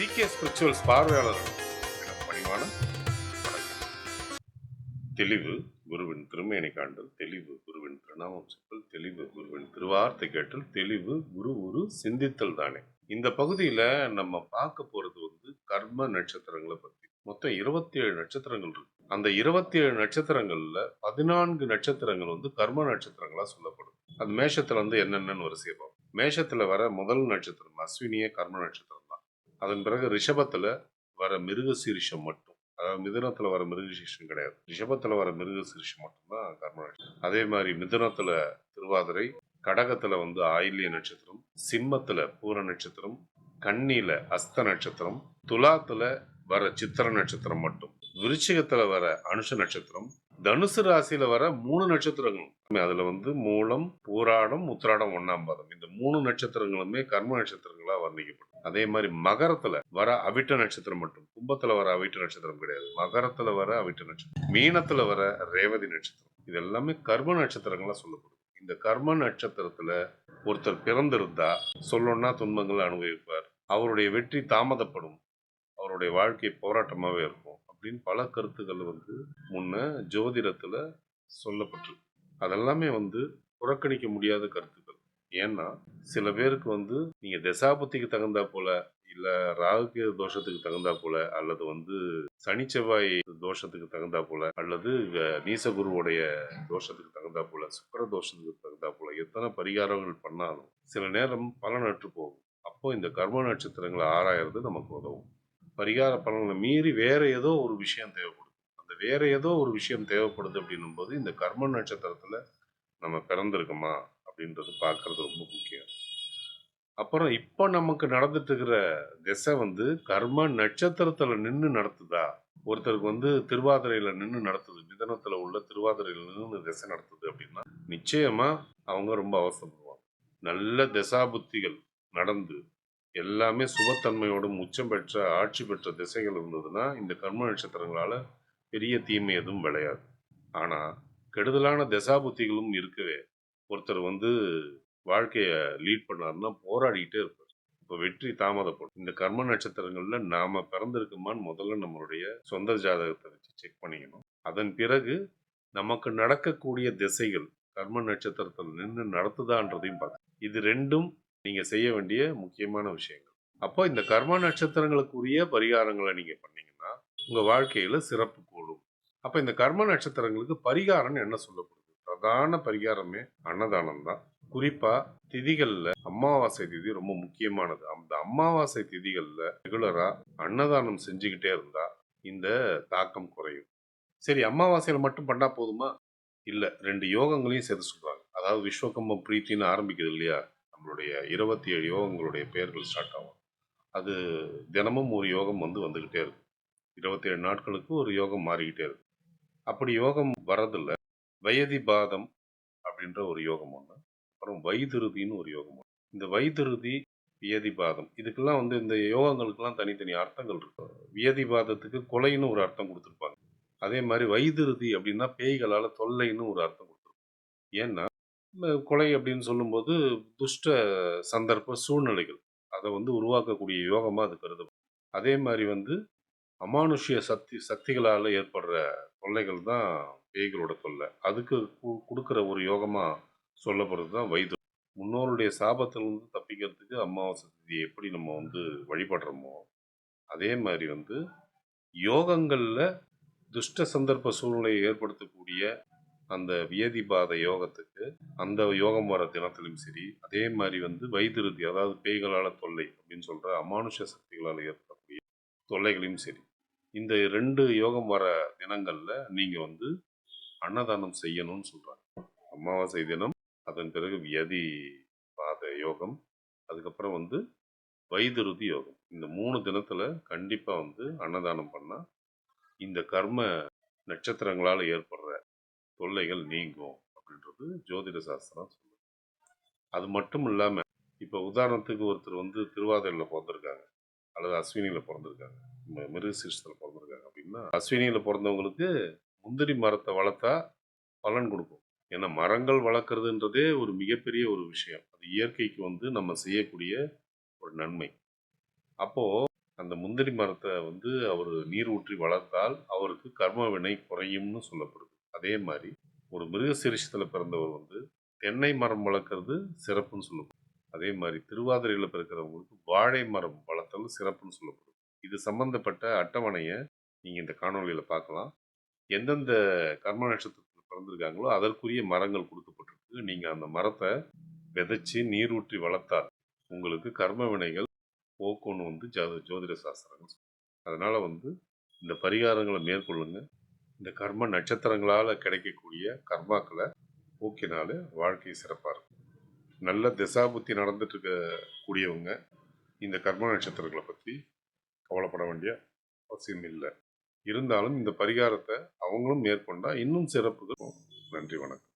GK spirituals பார்வையாளர்கள் பணிவான தெளிவு குருவின் திருமேனி காண்டல் தெளிவு குருவின் திருநாமம் சிப்பல் தெளிவு குருவின் திருவார்த்தை கேட்டல் தெளிவு குரு குரு சிந்தித்தல் தானே. இந்த பகுதியில நம்ம பார்க்க போறது வந்து கர்ம நட்சத்திரங்களை பத்தி. மொத்தம் இருபத்தி ஏழு நட்சத்திரங்கள் இருக்கு. அந்த இருபத்தி ஏழு நட்சத்திரங்கள்ல பதினான்கு நட்சத்திரங்கள் வந்து கர்ம நட்சத்திரங்களா சொல்லப்படும். அது மேஷத்துல வந்து என்னென்னு வரிசையை பார்ப்போம். மேஷத்துல வர முதல் நட்சத்திரம் அஸ்வினிய கர்ம நட்சத்திரம். அதன் பிறகு ரிஷபத்தில் வர மிருகசீரிஷம் மட்டும். அதாவது மிதுனத்தில் வர மிருகசீரிஷம் கிடையாது. ரிஷபத்தில் வர மிருகசீரிஷம் மட்டும்தான் கர்ம அதே மாதிரி மிதுனத்தில் திருவாதிரை கடகத்தில் வந்து ஆயில்ய நட்சத்திரம் சிம்மத்தில் பூர நட்சத்திரம் கண்ணியில் அஸ்த நட்சத்திரம் துலாத்தில் வர சித்திர நட்சத்திரம் மட்டும். விருச்சிகத்தில் வர அனுஷ நட்சத்திரம் தனுசு ராசியில வர மூணு நட்சத்திரங்கள் அதுல வந்து மூலம் பூராடம் உத்திராடம் ஒண்ணாம் பாதம். இந்த மூணு நட்சத்திரங்களுமே கர்ம நட்சத்திரங்களா வர்ணிக்கப்படும் அதே மாதிரி மகரத்துல வர அவிட்ட நட்சத்திரம் மட்டும். கும்பத்துல வர அவிட்ட நட்சத்திரம் கிடையாது. மகரத்துல வர அவிட்ட நட்சத்திரம். மீனத்துல வர ரேவதி நட்சத்திரம். இது எல்லாமே கர்ம நட்சத்திரங்களா சொல்லப்படும் இந்த கர்ம நட்சத்திரத்துல ஒருத்தர் பிறந்திருந்தா சொல்லணும்னா துன்பங்களை அனுபவிப்பார். அவருடைய வெற்றி தாமதப்படும். அவருடைய வாழ்க்கை போராட்டமாவே இருக்கும் அப்படின்னு பல கருத்துக்கள் வந்து முன்ன ஜோதிடத்துல சொல்லப்பட்டிருக்கு. அதெல்லாமே வந்து புறக்கணிக்க முடியாத கருத்துக்கள். ஏன்னா சில பேருக்கு வந்து நீங்க தசாபத்திக்கு தகுந்தா போல இல்ல ராகு தோஷத்துக்கு தகுந்தா போல அல்லது வந்து சனி செவ்வாய் தோஷத்துக்கு தகுந்தா போல அல்லது நீசகுருவோடைய தோஷத்துக்கு தகுந்தா போல சுக்கர தோஷத்துக்கு தகுந்தா போல எத்தனை பரிகாரங்கள் பண்ணாலும் சில நேரம் பலனற்று போகும். அப்போ இந்த கர்ம நட்சத்திரங்களை ஆராயறது நமக்கு உதவும். பரிகார பலனை மீறி வேற ஏதோ ஒரு விஷயம் தேவைப்படுது. அந்த வேற ஏதோ ஒரு விஷயம் தேவைப்படுது அப்படின்னும் போது இந்த கர்ம நட்சத்திரத்துல நம்ம பிறந்திருக்கோமா? அப்படின்றது பார்க்கறது ரொம்ப முக்கியம். அப்புறம் இப்போ நமக்கு நடந்துட்டு இருக்கிற திசை வந்து கர்ம நட்சத்திரத்தில் நின்று நடத்துதா? ஒருத்தருக்கு வந்து திருவாதிரையில நின்று நடத்துது மிதனத்தில் உள்ள திருவாதிரையில் நின்று திசை நடத்துது அப்படின்னா நிச்சயமா அவங்க ரொம்ப அவசரப்படுவாங்க. நல்ல திசாபுத்திகள் நடந்து எல்லாமே சுபத்தன்மையோடும் உச்சம் பெற்ற ஆட்சி பெற்ற திசைகள் இருந்ததுன்னா இந்த கர்ம நட்சத்திரங்களால பெரிய தீமை எதுவும் விளையாது. ஆனால் கெடுதலான திசாபுத்திகளும் இருக்கவே ஒருத்தர் வந்து வாழ்க்கையை லீட் பண்ணாருன்னா போராடிக்கிட்டே இருப்பார். இப்போ வெற்றி தாமதப்படும். இந்த கர்ம நட்சத்திரங்களில் நாம் பிறந்திருக்குமான்னு முதல்ல நம்மளுடைய சொந்த ஜாதகத்தை வச்சு செக் பண்ணிக்கணும். அதன் பிறகு நமக்கு நடக்கக்கூடிய திசைகள் கர்ம நட்சத்திரத்தில் நின்று நடத்துதான்றதையும் பார்க்கணும். இது ரெண்டும் நீங்கள் செய்ய வேண்டிய முக்கியமான விஷயங்கள். அப்போ இந்த கர்ம நட்சத்திரங்களுக்குரிய பரிகாரங்களை நீங்கள் பண்ணீங்கன்னா உங்கள் வாழ்க்கையில் சிறப்பு கூடும். அப்போ இந்த கர்ம நட்சத்திரங்களுக்கு பரிகாரம்னு என்ன சொல்லப்படுது பிரதான பரிகாரமே அன்னதானம் தான். குறிப்பா திதிகள்ல அமாவாசை திதி ரொம்ப முக்கியமானது. அந்த அமாவாசை திதிகள்ல ரெகுலரா அன்னதானம் செஞ்சுக்கிட்டே இருந்தா இந்த தாக்கம் குறையும். சரி அமாவாசையில மட்டும் பண்ணா போதுமா? இல்ல ரெண்டு யோகங்களையும் சேர்த்து சொல்றாங்க. அதாவது விஸ்வகம்ப பிரீத்தின்னு ஆரம்பிக்குது இல்லையா? நம்மளுடைய இருபத்தி ஏழு யோகங்களுடைய பெயர்கள் ஸ்டார்ட் ஆகும். அது தினமும் ஒரு யோகம் வந்து வந்துக்கிட்டே இருக்கும். இருபத்தி ஏழு நாட்களுக்கு ஒரு யோகம் மாறிக்கிட்டே இருக்கும். அப்படி யோகம் வரதில்ல வயதி பாதம் அப்படின்ற ஒரு யோகம் ஒன்று அப்புறம் வைதிருதின்னு ஒரு யோகம் ஒன்று இந்த வைதிருதி வியதிபாதம் இதுக்கெல்லாம் வந்து இந்த யோகங்களுக்கெல்லாம் தனித்தனி அர்த்தங்கள் இருக்கு. வியதிபாதத்துக்கு கொலைன்னு ஒரு அர்த்தம் கொடுத்துருப்பாங்க. அதே மாதிரி வைதிருதி அப்படின்னா பேய்களால் தொல்லைன்னு ஒரு அர்த்தம் கொடுத்துருப்பாங்க. ஏன்னா இந்த கொலை அப்படின்னு சொல்லும்போது துஷ்ட சந்தர்ப்ப சூழ்நிலைகள் அதை வந்து உருவாக்கக்கூடிய யோகமாக அது கருதப்படும். அதே மாதிரி வந்து அமானுஷ்ய சக்தி சக்திகளால் ஏற்படுற தொல்லைகள் தான் பேய்களோட தொல்லை. அதுக்கு கு- ஒரு யோகமாக சொல்லப்படுறது தான் வைத்து முன்னோருடைய சாபத்திலிருந்து தப்பிக்கிறதுக்கு அமாவாசை திதியை எப்படி நம்ம வந்து வழிபடுறோமோ அதே மாதிரி வந்து யோகங்களில் துஷ்ட சந்தர்ப்ப சூழ்நிலையை ஏற்படுத்தக்கூடிய அந்த வியதிபாத யோகத்துக்கு அந்த யோகம் வர தினத்திலும் சரி அதே மாதிரி வந்து வைத்திருதி அதாவது பேய்களால் தொல்லை அப்படின்னு சொல்கிற அமானுஷ சக்திகளால் ஏற்படக்கூடிய தொல்லைகளையும் சரி இந்த ரெண்டு யோகம் வர தினங்களில் நீங்கள் வந்து அன்னதானம் செய்யணும்னு சொல்கிறாங்க அமாவாசை தினம் அதன் பிறகு வியதி பாத யோகம் அதுக்கப்புறம் வந்து வைத்திருதி யோகம். இந்த மூணு தினத்தில் கண்டிப்பாக வந்து அன்னதானம் பண்ணால் இந்த கர்ம நட்சத்திரங்களால் ஏற்படுற தொல்லைகள் நீங்கும் அப்படின்றது ஜோதிட சாஸ்திரம் சொல்லுது. அது மட்டும் இல்லாமல் இப்போ உதாரணத்துக்கு ஒருத்தர் வந்து திருவாதிரையில் பிறந்திருக்காங்க அல்லது அஸ்வினியில் பிறந்திருக்காங்க. ம- மிருகசீரிஷத்துல பிறந்திருக்காங்க. அப்படின்னா அஸ்வினியில் பிறந்தவங்களுக்கு முந்திரி மரத்தை வளர்த்தா பலன் கொடுக்கும். ஏன்னா மரங்கள் வளர்க்குறதுன்றதே ஒரு மிகப்பெரிய ஒரு விஷயம். அது இயற்கைக்கு வந்து நம்ம செய்யக்கூடிய ஒரு நன்மை. அப்போது அந்த முந்திரி மரத்தை வந்து அவர் நீர் ஊற்றி வளர்த்தால் அவருக்கு கர்ம வினை குறையும்னு சொல்லப்படுது. அதே மாதிரி ஒரு மிருகசீரிஷத்தில் பிறந்தவர் வந்து தென்னை மரம் வளர்க்குறது சிறப்புன்னு சொல்லப்படும் அதே மாதிரி திருவாதிரையில் பிறக்கிறவங்களுக்கு வாழை மரம் வளர்த்தல் சிறப்புன்னு சொல்லப்படும் இது சம்பந்தப்பட்ட அட்டவணையை நீங்கள் இந்த காணொளியில் பார்க்கலாம். எந்தெந்த கர்ம நட்சத்திரத்தில் பிறந்திருக்காங்களோ அதற்குரிய மரங்கள் கொடுக்கப்பட்டிருக்கு. நீங்கள் அந்த மரத்தை விதைச்சி நீரூற்றி வளர்த்தால் உங்களுக்கு கர்ம வினைகள் போக்குன்னு வந்து ஜோ ஜோதிட சாஸ்திரங்கள் அதனால் வந்து இந்த பரிகாரங்களை மேற்கொள்ளுங்க. இந்த கர்ம நட்சத்திரங்களால் கிடைக்கக்கூடிய கர்மாக்களை போக்கினாலே வாழ்க்கை சிறப்பாக இருக்கும். நல்ல திசாபுத்தி நடந்துட்டு இருக்க கூடியவங்க இந்த கர்ம நட்சத்திரங்களை பற்றி கவலைப்பட வேண்டிய அவசியம் இல்லை. இருந்தாலும் இந்த பரிகாரத்தை அவங்களும் மேற்கொண்டால் இன்னும் சிறப்புகள். நன்றி வணக்கம்.